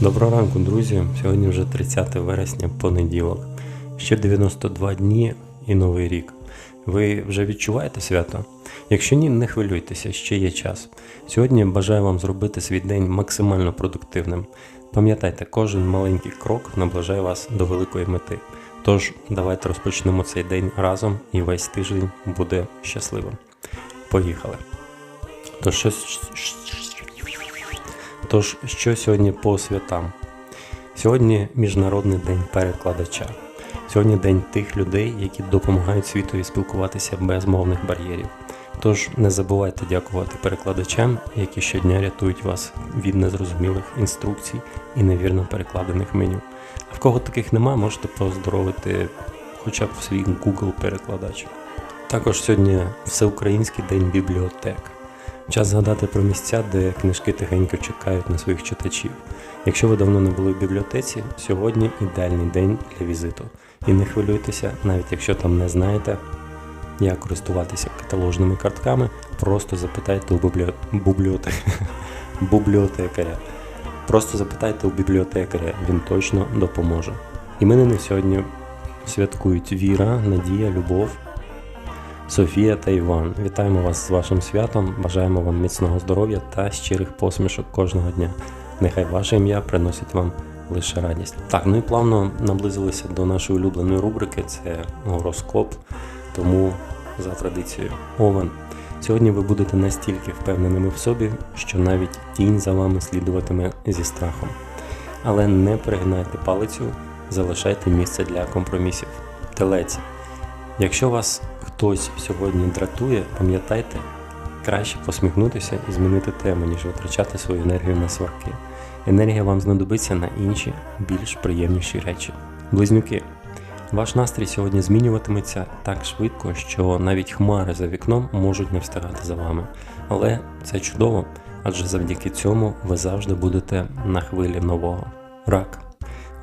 Доброго ранку, друзі. Сьогодні вже 30 вересня, понеділок. Ще 92 дні і новий рік. Ви вже відчуваєте свято? Якщо ні, не хвилюйтеся, ще є час. Сьогодні бажаю вам зробити свій день максимально продуктивним. Пам'ятайте, кожен маленький крок наближає вас до великої мети. Тож, давайте розпочнемо цей день разом і весь тиждень буде щасливим. Поїхали. Тож, Тож, що сьогодні по святам? Сьогодні Міжнародний день перекладача. Сьогодні день тих людей, які допомагають світові спілкуватися без мовних бар'єрів. Тож не забувайте дякувати перекладачам, які щодня рятують вас від незрозумілих інструкцій і невірно перекладених меню. А в кого таких нема, можете поздоровити хоча б свій Google перекладач. Також сьогодні Всеукраїнський день бібліотек. Час згадати про місця, де книжки тихенько чекають на своїх читачів. Якщо ви давно не були в бібліотеці, сьогодні ідеальний день для візиту. І не хвилюйтеся, навіть якщо там не знаєте, як користуватися каталожними картками, просто запитайте у бібліо... бібліотек... бібліотекаря. Просто запитайте у бібліотекаря, він точно допоможе. Іменини сьогодні святкують Віра, Надія, Любов, Софія та Іван. Вітаємо вас з вашим святом, бажаємо вам міцного здоров'я та щирих посмішок кожного дня. Нехай ваше ім'я приносить вам лише радість. Так, ну і плавно наблизилися до нашої улюбленої рубрики це гороскоп. Тому за традицією Овен. Сьогодні ви будете настільки впевненими в собі, що навіть тінь за вами слідуватиме зі страхом. Але не перегинайте палицю, залишайте місце для компромісів. Телець. Якщо вас хтось сьогодні дратує, пам'ятайте, краще посміхнутися і змінити тему, ніж витрачати свою енергію на сварки. Енергія вам знадобиться на інші, більш приємніші речі. Близнюки. Ваш настрій сьогодні змінюватиметься так швидко, що навіть хмари за вікном можуть не встигати за вами. Але це чудово, адже завдяки цьому ви завжди будете на хвилі нового. Рак.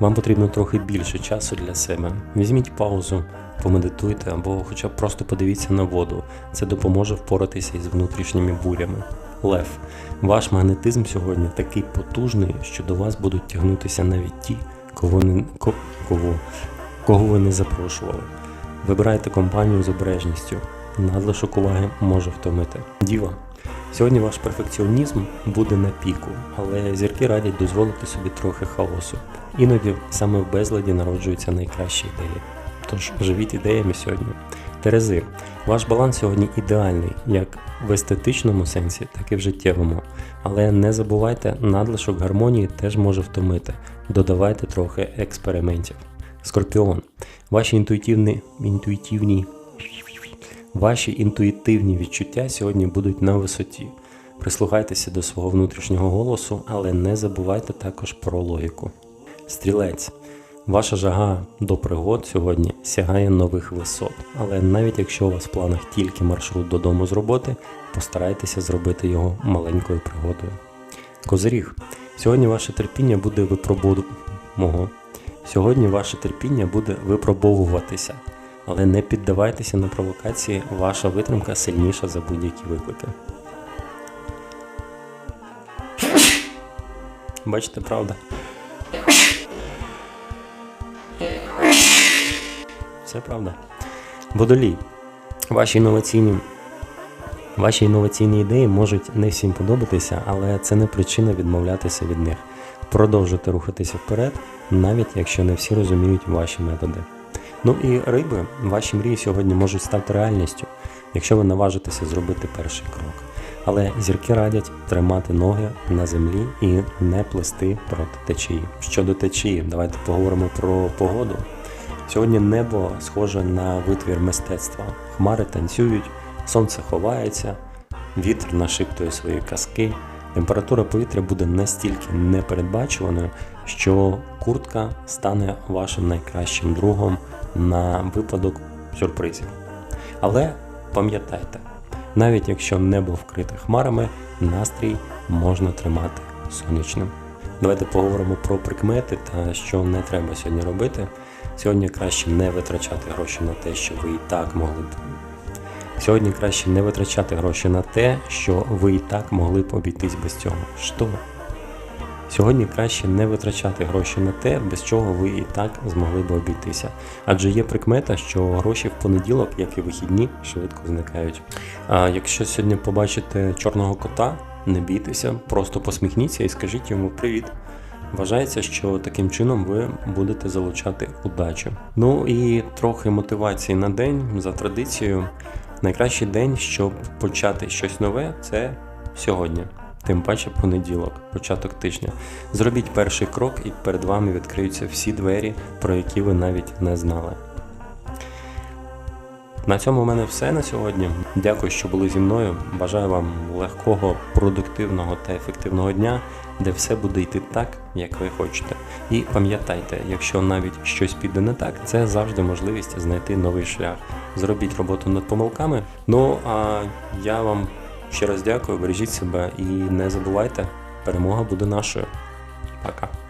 Вам потрібно трохи більше часу для себе. Візьміть паузу, помедитуйте або хоча б просто подивіться на воду. Це допоможе впоратися із внутрішніми бурями. Лев, ваш магнетизм сьогодні такий потужний, що до вас будуть тягнутися навіть ті, кого не ко, кого, кого ви не запрошували. Вибирайте компанію з обережністю. Надлишок уваги може втомити. Діва. Сьогодні ваш перфекціонізм буде на піку, але зірки радять дозволити собі трохи хаосу. Іноді саме в безладі народжуються найкращі ідеї. Тож живіть ідеями сьогодні. Терези, ваш баланс сьогодні ідеальний, як в естетичному сенсі, так і в життєвому. Але не забувайте, надлишок гармонії теж може втомити. Додавайте трохи експериментів. Скорпіон, ваші інтуїтивні, інтуїтивні, ваші інтуїтивні відчуття сьогодні будуть на висоті. Прислухайтеся до свого внутрішнього голосу, але не забувайте також про логіку. Стрілець. Ваша жага до пригод сьогодні сягає нових висот, але навіть якщо у вас в планах тільки маршрут додому з роботи, постарайтеся зробити його маленькою пригодою. Козиріг. Сьогодні ваше терпіння буде випробу... Сьогодні ваше терпіння буде випробовуватися, але не піддавайтеся на провокації, ваша витримка сильніша за будь-які виклики. Бачите, правда? Це правда. Водолій. Ваші інноваційні, ваші інноваційні ідеї можуть не всім подобатися, але це не причина відмовлятися від них. Продовжуйте рухатися вперед, навіть якщо не всі розуміють ваші методи. Ну і риби, ваші мрії сьогодні можуть стати реальністю, якщо ви наважитеся зробити перший крок. Але зірки радять тримати ноги на землі і не плести проти течії. Щодо течії, давайте поговоримо про погоду. Сьогодні небо схоже на витвір мистецтва. Хмари танцюють, сонце ховається, вітер нашиптує свої казки. Температура повітря буде настільки непередбачуваною, що куртка стане вашим найкращим другом на випадок сюрпризів. Але пам'ятайте, навіть якщо небо вкрите хмарами, настрій можна тримати сонячним. Давайте поговоримо про прикмети та що не треба сьогодні робити. Сьогодні краще не витрачати гроші на те, що ви і так могли б. Сьогодні краще не витрачати гроші на те, що ви і так могли б обійтись без цього. Що? Сьогодні краще не витрачати гроші на те, без чого ви і так змогли би обійтися. Адже є прикмета, що гроші в понеділок, як і вихідні, швидко зникають. А якщо сьогодні побачите чорного кота, не бійтеся, просто посміхніться і скажіть йому привіт. Вважається, що таким чином ви будете залучати удачу. Ну і трохи мотивації на день за традицією. Найкращий день, щоб почати щось нове, це сьогодні. Тим паче понеділок, початок тижня. Зробіть перший крок, і перед вами відкриються всі двері, про які ви навіть не знали. На цьому у мене все на сьогодні. Дякую, що були зі мною. Бажаю вам легкого, продуктивного та ефективного дня, де все буде йти так, як ви хочете. І пам'ятайте, якщо навіть щось піде не так, це завжди можливість знайти новий шлях. Зробіть роботу над помилками. Ну а я вам ще раз дякую, бережіть себе і не забувайте, перемога буде нашою. Пока.